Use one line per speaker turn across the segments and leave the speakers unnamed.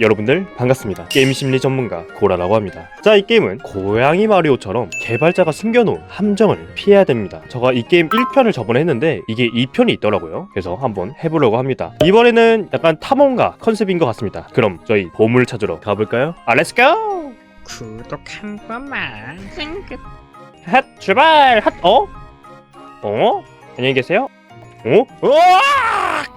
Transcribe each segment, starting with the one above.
여러분들 반갑습니다. 게임 심리 전문가 고라라고 합니다. 자, 이 게임은 고양이 마리오처럼 개발자가 숨겨놓은 함정을 피해야 됩니다. 제가 이 게임 1편을 저번에 했는데 이게 2편이 있더라고요. 그래서 한번 해보려고 합니다. 이번에는 약간 탐험가 컨셉인 것 같습니다. 그럼 저희 보물을 찾으러 가볼까요? 아, 렛츠고!
구독 한 번만
핫 출발! 핫 어? 어? 안녕히 계세요? 어? 으악!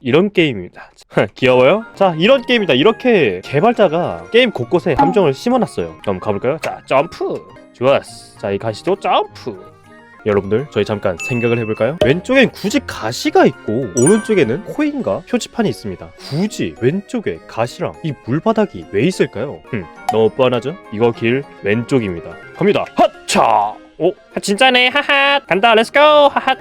이런 게임입니다. 귀여워요? 자, 이런 게임이다. 이렇게 개발자가 게임 곳곳에 함정을 심어놨어요. 그럼 가볼까요? 자, 점프! 좋았어. 자, 이 가시도 점프! 여러분들, 저희 잠깐 생각을 해볼까요? 왼쪽엔 굳이 가시가 있고, 오른쪽에는 코인과 표지판이 있습니다. 굳이 왼쪽에 가시랑 이 물바닥이 왜 있을까요? 흠, 너무 뻔하죠? 이거 길 왼쪽입니다. 갑니다. 핫차! 오, 아, 진짜네. 하하. 간다. 렛츠고. 하하.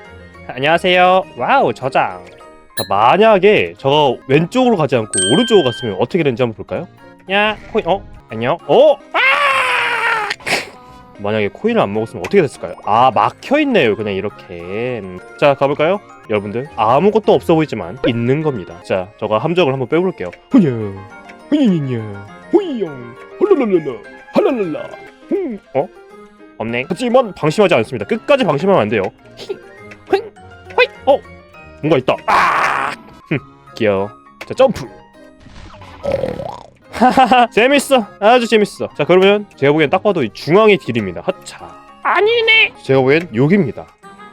안녕하세요. 와우, 저장. 자, 만약에 저가 왼쪽으로 가지 않고 오른쪽으로 갔으면 어떻게 되는지 한번 볼까요? 야, 코인. 어? 안녕. 어? 아! 만약에 코인을 안 먹었으면 어떻게 됐을까요? 아, 막혀 있네요. 그냥 이렇게. 음. 자, 가볼까요? 여러분들 아무것도 없어 보이지만 있는 겁니다. 자, 저가 함정을 한번 빼볼게요. 흐냐, 흐냐냐냐, 호이용, 홀랄랄랄라, 할랄랄라. 흠, 어? 없네. 하지만 방심하지 않습니다. 끝까지 방심하면 안 돼요. 히, 휘, 휘, 어, 뭔가 있다. 아, 흠, 귀여워. 자, 점프. 하하하, 재밌어. 아주 재밌어. 자, 그러면 제가 보기엔 딱 봐도 이 중앙의 길입니다. 하차.
아니네
제가 보기엔 여기입니다.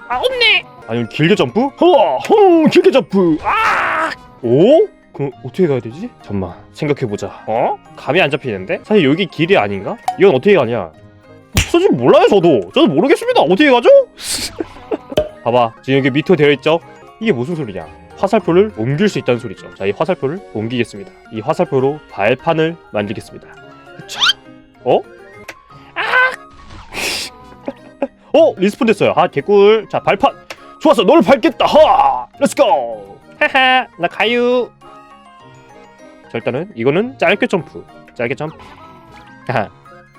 아 없네
아니면 길게 점프? 허, 허, 길게 점프. 아, 오? 그럼 어떻게 가야 되지? 잠만 생각해보자. 어? 감이 안 잡히는데? 사실 여기 길이 아닌가? 이건 어떻게 가냐? 사실 몰라요 저도. 저도 모르겠습니다. 어떻게 가죠? 봐봐 지금 여기 밑으로 되어 있죠? 이게 무슨 소리냐? 화살표를 옮길 수 있다는 소리죠. 자, 이 화살표를 옮기겠습니다. 이 화살표로 발판을 만들겠습니다. 자, 어? 아! 어? 리스폰 됐어요. 아, 개꿀. 자, 발판. 좋았어. 너를 밟겠다. 하! 렛츠고. 하하. 나 가유. 자, 일단은 이거는 짧게 점프. 짧게 점프. 하하.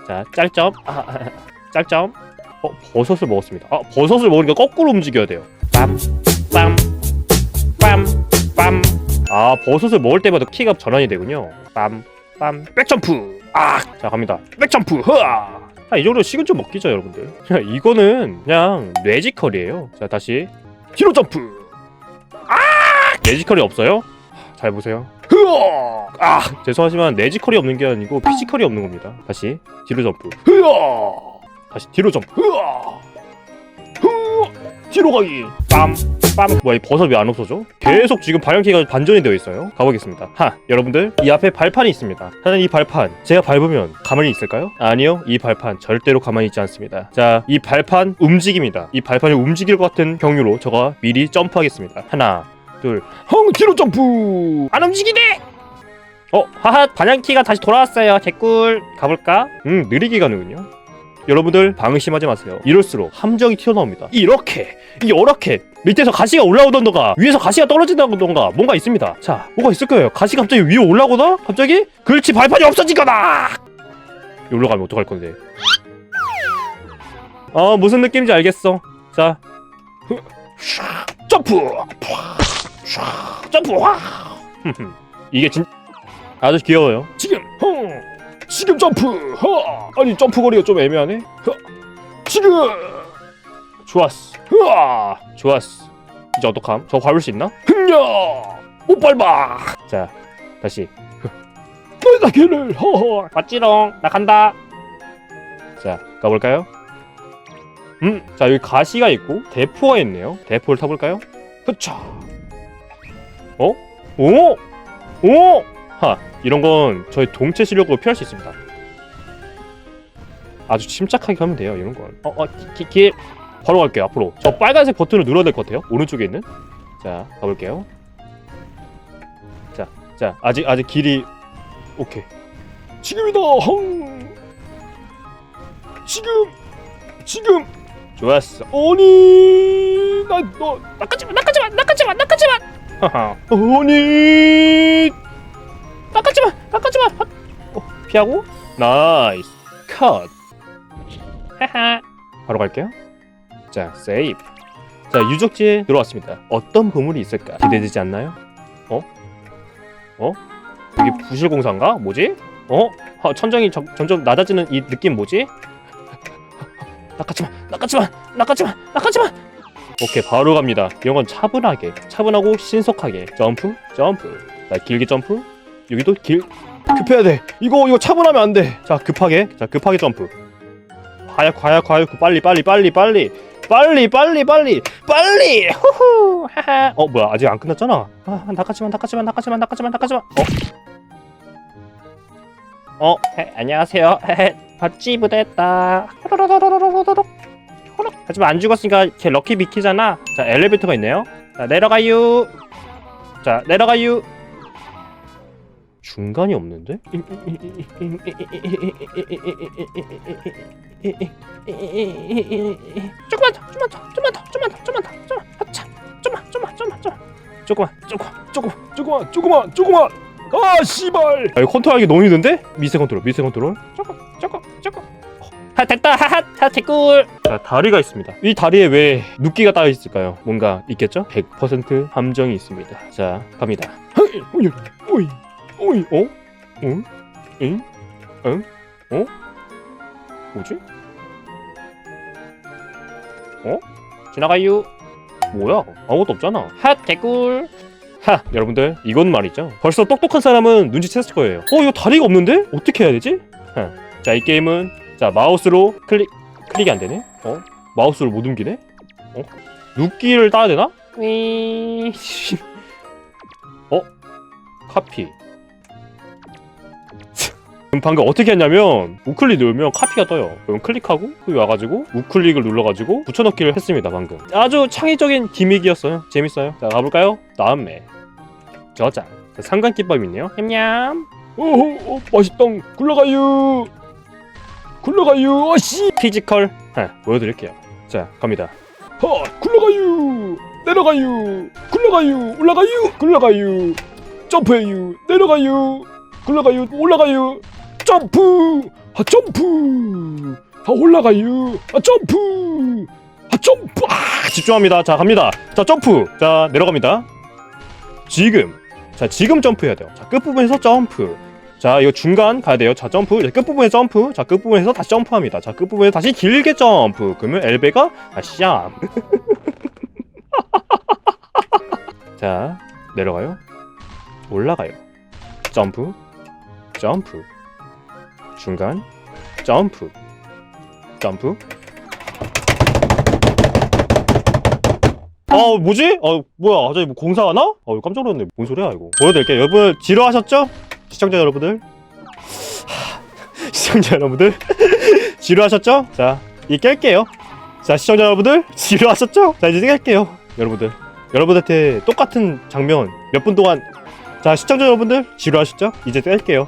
자, 짤점. 아, 아, 짤점. 어, 버섯을 먹었습니다. 아, 버섯을 먹으니까 거꾸로 움직여야 돼요. 빰. 빰. 빰. 빰. 아, 버섯을 먹을 때마다 키가 전환이 되군요. 빰. 빰. 백점프. 아, 자, 갑니다. 백점프. 흐아. 아, 이 정도 식은 좀 먹기죠, 여러분들. 자, 이거는 그냥 뇌지컬이에요. 자, 다시 뒤로 점프. 아! 뇌지컬이 없어요? 잘 보세요. 흐어! 아, 죄송하지만 뇌지컬이 없는 게 아니고 피지컬이 없는 겁니다. 다시 뒤로 점프. 흐어! 다시 뒤로 점프. 흐어! 흐어! 뒤로 가기. 빰. 빰. 뭐야, 이 버섯 왜 안 없어져? 계속 지금 방향키가 반전이 되어 있어요. 가보겠습니다. 하, 여러분들, 이 앞에 발판이 있습니다. 하는 이 발판, 제가 밟으면 가만히 있을까요? 아니요, 이 발판 절대로 가만히 있지 않습니다. 자, 이 발판 움직입니다. 이 발판이 움직일 것 같은 경유로 저가 미리 점프하겠습니다. 하나, 둘, 헝 뒤로 점프. 안 움직이네. 어, 하하, 반향키가 다시 돌아왔어요. 개꿀. 가볼까? 음, 느리게 가는군요. 여러분들 방심하지 마세요. 이럴수록 함정이 튀어나옵니다. 이렇게, 이렇게 밑에서 가시가 올라오던가 위에서 가시가 떨어진다던가 뭔가 있습니다. 자, 뭐가 있을 거예요. 가시가 갑자기 위에 올라오거나 갑자기 그렇지 발판이 없어지거나. 여기로 가면 어떡할 건데? 어, 무슨 느낌인지 알겠어. 자, 점프, 점프. 이게 진 아주 귀여워요. 지금, 헝, 지금 점프, 허. 아니 점프 거리가 좀 애매하네. 허. 지금, 좋았어. 으아, 좋았어. 이제 어떡함? 저 밟을 수 있나? 흥냐, 못 밟아. 자, 다시. 너희다 걔를, 허허. 맞지롱, 나 간다. 자, 가볼까요? 음, 자 여기 가시가 있고 대포가 있네요. 대포를 타볼까요? 흐차. 어? 오, 오, 하. 이런 건 저희 동체 시력으로 피할 수 있습니다. 아주 침착하게 가면 돼요. 이런 건. 어, 어, 기, 길. 바로 갈게요. 앞으로. 저 빨간색 버튼을 눌러야 될 것 같아요. 오른쪽에 있는. 자, 가볼게요. 자, 자, 아직 아직 길이 오케이. 지금이다. 헝. 지금, 지금. 좋았어. 아니, 나너
낚아지마 낚아지마 낚아지마 낚아지마
하하. 아니.
낚아지마 낚아지마
어, 피하고 나이스 컷
하하
바로 갈게요 자 세이브 자 유적지에 들어왔습니다. 어떤 보물이 있을까? 기대되지 않나요? 어? 어? 이게 부실공사인가? 뭐지? 어? 아, 천정이 점, 점점 낮아지는 이 느낌 뭐지?
낚아지마 낚아지마 낚아지마 낚아지마!
오케이 바로 갑니다. 이런 건 차분하게 차분하고 신속하게. 점프 점프. 자 길게 점프. 여기도 길. 급해야 돼. 이거 이거 차분하면 안돼자 급하게. 자 급하게 점프. 과야 과야 과야 빨리 빨리 빨리 빨리 빨리 빨리 빨리 빨리! 후후! 하하. 어 뭐야 아직 안 끝났잖아. 아 낚았지만 낚았지만 낚았지만 낚았지만 낚았지만. 어? 어? 헤, 안녕하세요. 헤헤 봤지 부대했다. 하지만 안 죽었으니까 걔 럭키 비키잖아 자 엘리베이터가 있네요 자 내려가유 자 내려가유 중간이 없는데?
조금만 더 좀만 더 좀만 더 좀만 더 좀만 더 좀만 아차 좀만 좀만 좀만 좀만.
조금만 조금만 조금만. 조금만 조금만 조금만. 아 씨발. 아, 이거 컨트롤하기 너무 힘든데? 미세 컨트롤 미세 컨트롤.
조금 조금 조금. 하 됐다. 하하 하 개꿀.
자 다리가 있습니다. 이 다리에 왜 눕기가 따여 있을까요? 뭔가 있겠죠? 100% 함정이 있습니다. 자 갑니다. 오이 오이 오이 어? 응? 응? 응? 어? 뭐지? 어? 지나가유 뭐야 아무것도 없잖아
핫 개꿀
하 여러분들 이건 말이죠 벌써 똑똑한 사람은 눈치챘을 거예요 어 이거 다리가 없는데? 어떻게 해야 되지? 자이 게임은 자 마우스로 클릭 클릭이 안 되네 어? 마우스를 못 옮기네 어? 눕기를 따야 되나? 위 어? 카피 방금 어떻게 했냐면 우클릭 누르면 카피가 떠요. 그럼 클릭하고 여기 와가지고 우클릭을 눌러가지고 붙여넣기를 했습니다 방금. 아주 창의적인 기믹이었어요. 재밌어요. 자 가볼까요? 다음에. 저장 자, 상관기법 있네요. 냠냠. 오호 어, 맛있다 굴러가요 굴러가요 아씨. 피지컬. 네, 보여드릴게요. 자 갑니다. 하 굴러가요 내려가요 굴러가요 올라가요 굴러가요 점프해요 내려가요 굴러가요 올라가요. 점프! 아 점프! 아 올라가요. 아 점프! 아 점프! 아 집중합니다. 자 갑니다. 자 점프! 자 내려갑니다. 지금. 자 지금 점프해야 돼요. 자 끝부분에서 점프. 자 이거 중간 가야 돼요. 자 점프. 이제 끝부분에 점프. 자 끝부분에서 다시 점프합니다. 자 끝부분에 다시 길게 점프. 그러면 엘베가 얌. 자 내려가요. 올라가요. 점프 점프. 중간 점프. 점프. 아 뭐지? 아 뭐야? 갑자기 뭐 공사하나? 아 깜짝 놀랐네. 뭔 소리야 이거? 보여드릴게요. 여러분 지루하셨죠? 시청자 여러분들? 하, 시청자 여러분들? 지루하셨죠? 자 이 깰게요. 자 시청자 여러분들 지루하셨죠? 자 이제 깰게요. 여러분들. 여러분한테 똑같은 장면 몇 분 동안. 자 시청자 여러분들 지루하셨죠? 이제 뗄게요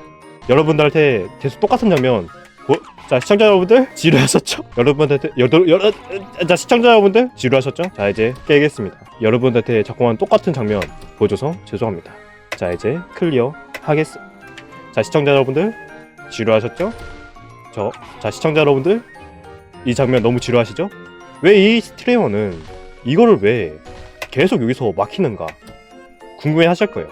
여러분들한테 계속 똑같은 장면 뭐? 자 시청자 여러분들 지루하셨죠? 여러분한테 여러 여러 자 시청자 여러분들 지루하셨죠? 자 이제 깨겠습니다 여러분한테 자꾸만 똑같은 장면 보여줘서 죄송합니다 자 이제 클리어 하겠습니다 자 시청자 여러분들 지루하셨죠? 저 자 시청자 여러분들 이 장면 너무 지루하시죠? 왜 이 스트리머는 이거를 왜 계속 여기서 막히는가 궁금해 하실 거예요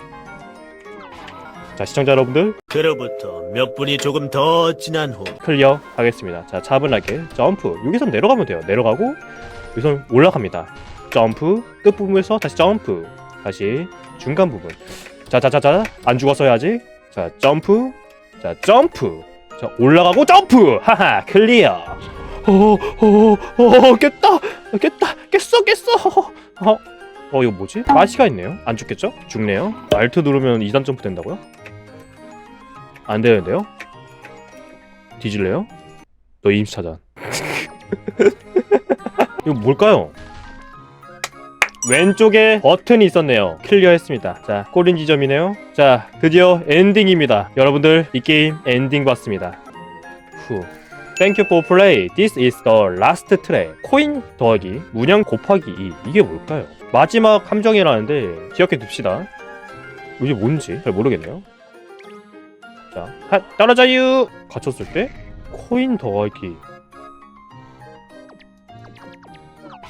자 시청자 여러분들
그로부터 몇 분이 조금 더 지난 후
클리어 하겠습니다. 자, 차분하게 점프. 여기서 내려가면 돼요. 내려가고 여기서 올라갑니다. 점프. 끝부분에서 다시 점프. 다시 중간 부분. 자, 자, 자, 자. 안 죽었어요 아직. 자, 점프. 자, 점프. 자, 올라가고 점프. 하하, 클리어. 어, 어, 어, 깼다. 깼다. 깼어, 깼어. 어, 어, 이거 뭐지? 가시가 있네요. 안 죽겠죠? 죽네요. 알트 누르면 2단 점프 된다고요? 안 되는데요? 뒤질래요? 너 임시 차단. 이거 뭘까요? 왼쪽에 버튼이 있었네요. 클리어했습니다. 자, 꼬린 지점이네요. 자, 드디어 엔딩입니다. 여러분들 이 게임 엔딩 봤습니다. 후. Thank you for play. This is the last track. 코인 더하기 문양 곱하기 2. 이게 뭘까요? 마지막 함정이라는데 기억해 둡시다. 이게 뭔지 잘 모르겠네요. 자, 하, 떨어져요. 갇혔을 때 코인 더하기.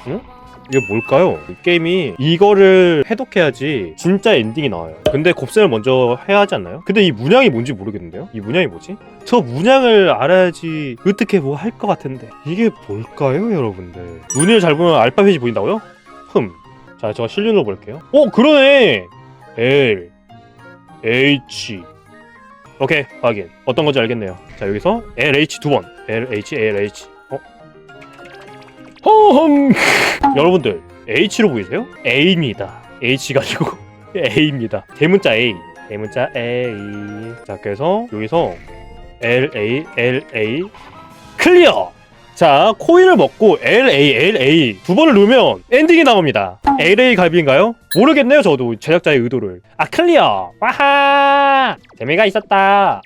응? 이게 뭘까요? 이 게임이 이거를 해독해야지 진짜 엔딩이 나와요. 근데 곱셈을 먼저 해야 하지 않나요? 근데 이 문양이 뭔지 모르겠는데요? 이 문양이 뭐지? 저 문양을 알아야지 어떻게 뭐 할 것 같은데 이게 뭘까요, 여러분들? 눈을 잘 보면 알파벳이 보인다고요? 흠. 자, 제가 실눈으로 볼게요. 어, 그러네. L H 오케이 확인. 어떤 건지 알겠네요. 자 여기서 LH 두번. LH LH 어? 허흠 여러분들 H로 보이세요? A입니다. H가 아니고 A입니다. 대문자 A. 대문자 A. 자 그래서 여기서 L A L A. 클리어 자 코인을 먹고 L A L A 두 번을 누르면 엔딩이 나옵니다. L A 갈비인가요? 모르겠네요 저도 제작자의 의도를. 아 클리어! 와하! 재미가 있었다